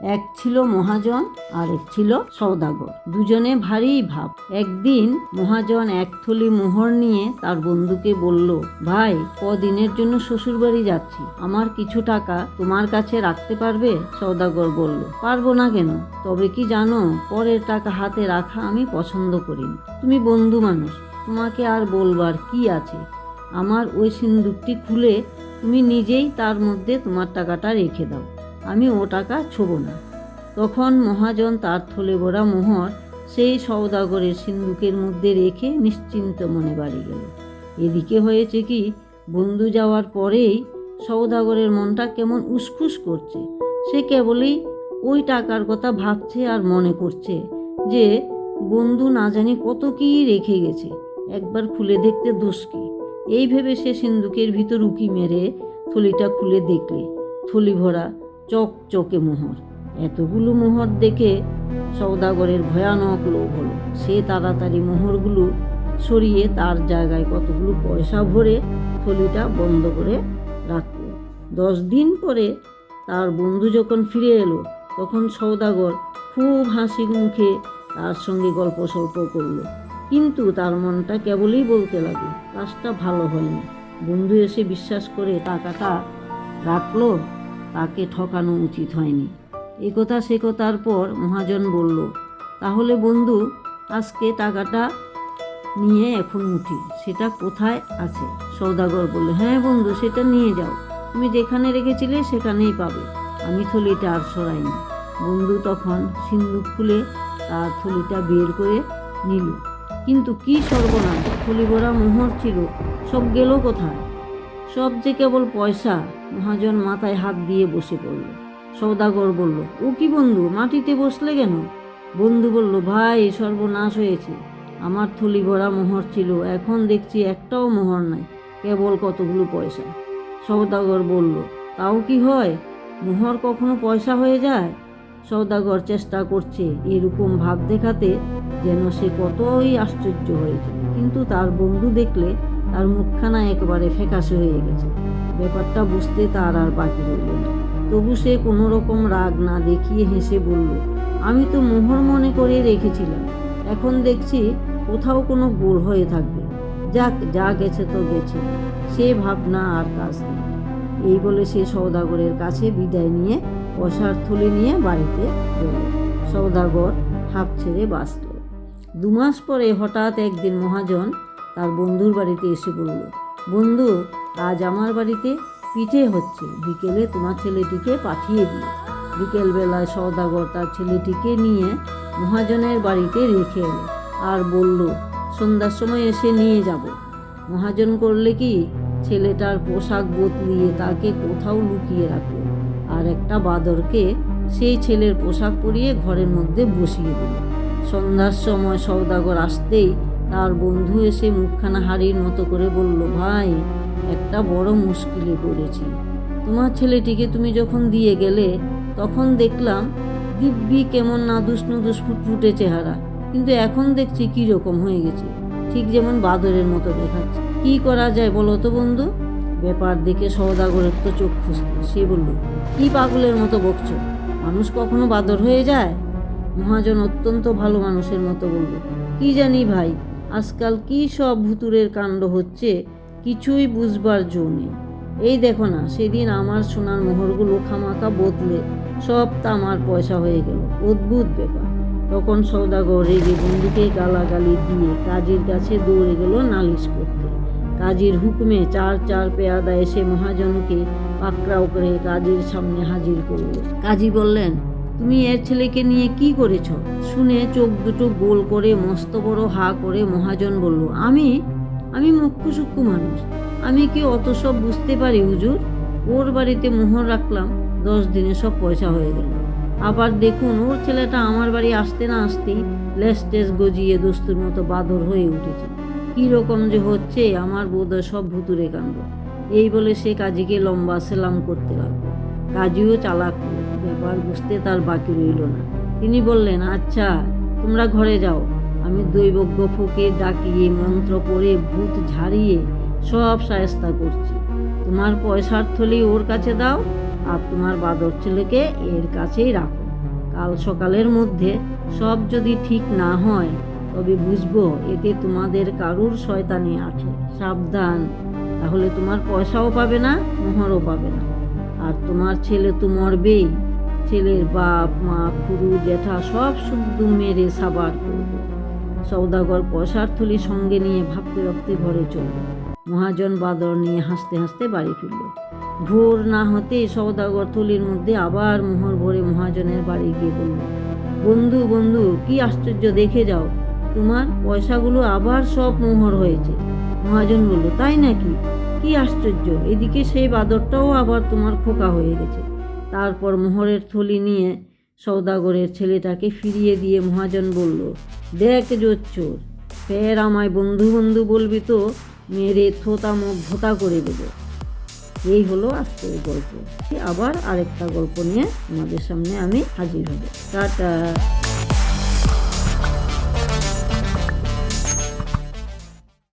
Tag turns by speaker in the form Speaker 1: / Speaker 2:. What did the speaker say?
Speaker 1: এক ছিল মহাজন আর এক ছিল সৌদাগর। দুজনে ভারী ভাব। একদিন মহাজন এক থলি মোহর নিয়ে তার বন্ধুকে বলল, ভাই, কদিনের জন্য শ্বশুর বাড়ি যাচ্ছি। আমার কিছু টাকা তোমার কাছে রাখতে পারবে? সৌদাগর বলল, পারব না কেন? তবে কি জানো, পরের টাকা হাতে রাখা আমি পছন্দ করি না তুমি বন্ধু মানুষ, তোমাকে আর বলবার কি আছে? আমার ওই সিন্দুকটি খুলে তুমি নিজেই তার মধ্যে তোমার টাকাটা রেখে দাও। আমি ও টাকা ছোব না। তখন মহাজন তার থলে ভরা মোহর সেই সৌদাগরের সিন্দুকের মধ্যে রেখে নিশ্চিন্ত মনে বাড়ি গেল। এদিকে হয়েছে কি, বন্ধু যাওয়ার পরেই সৌদাগরের মনটা কেমন উসখুস করছে। সে কেবলই ওই টাকার কথা ভাবছে আর মনে করছে যে, বন্ধু না জানি কত কী রেখে গেছে, একবার খুলে দেখতে দোষ কি। এই ভেবে সে সিন্দুকের ভিতর উকি মেরে থলিটা খুলে দেখলে। থলি ভরা চকচকে মোহর। এতগুলো মোহর দেখে সৌদাগরের ভয়ানক লোভ হলো। সে তাড়াতাড়ি মোহরগুলো সরিয়ে তার জায়গায় কতগুলো পয়সা ভরে থলিটা বন্ধ করে রাখল। দশ দিন পরে তার বন্ধু যখন ফিরে এলো, তখন সৌদাগর খুব হাসি মুখে তার সঙ্গে গল্প সল্প করল। কিন্তু তার মনটা কেবলই বলতে লাগল, কাজটা ভালো হয়নি। বন্ধু এসে বিশ্বাস করে টাকাটা রাখল? তাকে ঠকানো উচিত হয়নি। একথা সে কথার পর মহাজন বলল, তাহলে বন্ধু, আজকে টাকাটা নিয়ে এখন উঠি। সেটা কোথায় আছে? সৌদাগর বলল হ্যাঁ বন্ধু, সেটা নিয়ে যাও। তুমি যেখানে রেখেছিলে সেখানেই পাবে। আমি থলিটা আর সরাইনি। বন্ধু তখন সিন্দুক খুলে তার থলিটা বের করে নিল। কিন্তু কি সর্বনাশ, থলি ভরা মোহর ছিল, সব গেল কোথায়? সব যে কেবল পয়সা, মহাজন মাথায় হাত দিয়ে বসে পড়ল। সৌদাগর বলল, ও কি বন্ধু, মাটিতে বসলে কেন? বন্ধু বলল, ভাই, সর্বনাশ হয়েছে। আমার থলি ভরা মোহর ছিল, এখন দেখছি একটাও মোহর নাই, কেবল কতগুলো পয়সা। সৌদাগর বলল, তাও কি হয়? মোহর কখনো পয়সা হয়ে যায়? সৌদাগর চেষ্টা করছে এরকম ভাব দেখাতে যেন সে কতই আশ্চর্য হয়েছে। কিন্তু তার বন্ধু দেখলে তার মুখখানা একেবারে ফ্যাকাশে হয়ে গেছে। ব্যাপারটা বুঝতে তার আর বাকি রইল না। তবু সে কোনো রকম রাগ না দেখিয়ে হেসে বলল, আমি তো মোহর মনে করে রেখেছিলাম। এখন দেখছি কোথাও কোনো গোল হয়ে থাকবে। যাক, যা গেছে তো গেছে। সে ভাবনা আর কাজ নেই। এই বলে সে সৌদাগরের কাছে বিদায় নিয়ে পয়সার থলি নিয়ে বাড়িতে গেল। সৌদাগর হাঁপ ছেড়ে বাঁচল। দু মাস পরে হঠাৎ একদিন মহাজন তার বন্ধুর বাড়িতে এসে বলল, বন্ধু, আজ আমার বাড়িতে পিঠে হচ্ছে। বিকেলে তোমার ছেলেটিকে পাঠিয়ে দিও। বিকেলবেলায় সৌদাগর তার ছেলেটিকে নিয়ে মহাজনের বাড়িতে রেখে এলো আর বলল, সন্ধ্যার সময় এসে নিয়ে যাব। মহাজন করলে কি? ছেলেটার পোশাক বদলিয়ে তাকে কোথাও লুকিয়ে রাখল আর একটা বাদরকে সেই ছেলের পোশাক পরিয়ে ঘরের মধ্যে বসিয়ে দিল সন্ধ্যার সময় সৌদাগর আসতেই তার বন্ধু এসে মুখখানা হাড়ির মতো করে বলল, ভাই, একটা বড় মুশকিলে পড়েছি। তোমার ছেলেটিকে তুমি যখন দিয়ে গেলে, তখন দেখলাম দিব্যি কেমন নাদুস নুদুস ফুটফুটে চেহারা। কিন্তু এখন দেখছি কী রকম হয়ে গেছে। ঠিক যেমন বাদরের মতো দেখাচ্ছে। কি করা যায় বলো তো বন্ধু? ব্যাপার দেখে সৌদাগরের তো চোখ খুঁজতে। সে বলল, কি পাগলের মতো বকছো? মানুষ কখনো বাদর হয়ে যায়? মহাজন অত্যন্ত ভালো মানুষের মতো বলল, কি জানি ভাই আজকাল কি সব ভুতুরের কাণ্ড হচ্ছে, কিছুই বুঝবার জো নেই। এই দেখো না, সেদিন আমার সোনার মোহরগুলো খামাকা বদলে, সব তামার পয়সা হয়ে গেল। অদ্ভুত ব্যাপার। তখন সৌদাগর রেগে বন্ধুকে গালাগালি দিয়ে কাজীর কাছে দৌড়ে গেল নালিশ করতে। কাজীর হুকুমে চার চার পেয়াদা এসে মহাজনকে পাকড়াও করে কাজীর সামনে হাজির করল। কাজী বললেন তুমি এর ছেলেকে নিয়ে কি করেছ? শুনে চোখ দুটো গোল করে মস্ত বড় হা করে মহাজন বলল আমি? আমি মুখ্য সূক্ষ্ম মানুষ। আমি কি অত সব বুঝতে পারি হুজুর? ওর বাড়িতে মোহর রাখলাম দশ দিনে সব পয়সা হয়ে গেল। আবার দেখুন ওর ছেলেটা আমার বাড়ি আসতে না আসতেই লেস টেস গজিয়ে দোস্তুর মতো বাদর হয়ে উঠেছে। কী রকম যে হচ্ছে আমার বোধহয় সব ভুতুরে কাণ্ড। এই বলে সে কাজীকে লম্বা সেলাম করতে লাগল। কাজীও চালাক লোক, ব্যাপার বুঝতে তার বাকি রইল না। তিনি বললেন আচ্ছা তোমরা ঘরে যাও। আমি দৈবজ্ঞ ফকির ডাকিয়ে মন্ত্র করে ভূত ঝাড়িয়ে সব সায়স্তা করছি। তোমার পয়সার থলি ওর কাছে দাও আর তোমার বাদর ছেলেকে এর কাছেই রাখো। কাল সকালের মধ্যে সব যদি ঠিক না হয়, তবে বুঝব এতে তোমাদের কারুর শয়তানি আছে। সাবধান, তাহলে তোমার পয়সাও পাবে না, মোহরও পাবে না। আর তোমার ছেলে তো মরবেই। ছেলের বাপ, মা, খুড়ু জ্যাঠা সব শুদ্ধ মেরে সাবার করবে। সৌদাগর পয়সার থলি সঙ্গে নিয়ে ভাবতে ভাবতে ঘরে চলল। মহাজন বাদর নিয়ে হাসতে হাসতে বাড়ি ফিরল। ভোর না হতে সৌদাগর থলির মধ্যে আবার মোহর ভরে মহাজনের বাড়ি গিয়ে বলল, বন্ধু বন্ধু, কি আশ্চর্য, দেখে যাও। তোমার পয়সাগুলো আবার সব মোহর হয়েছে। মহাজন বলল, তাই নাকি? কি আশ্চর্য, এদিকে সেই বাদরটাও আবার তোমার খোকা হয়ে গেছে। তারপর মোহরের থলি নিয়ে সৌদাগরের ছেলেটাকে ফিরিয়ে দিয়ে মহাজন বলল, দেখ জোচ্চোর, ফের আমায় বন্ধু বন্ধু বলবি তো, মেরে থোতা মুখ ভোতা করে দেবে। এই হলো আজকের গল্প। আবার আরেকটা গল্প নিয়ে আমাদের সামনে আমি হাজির হব। টাটা।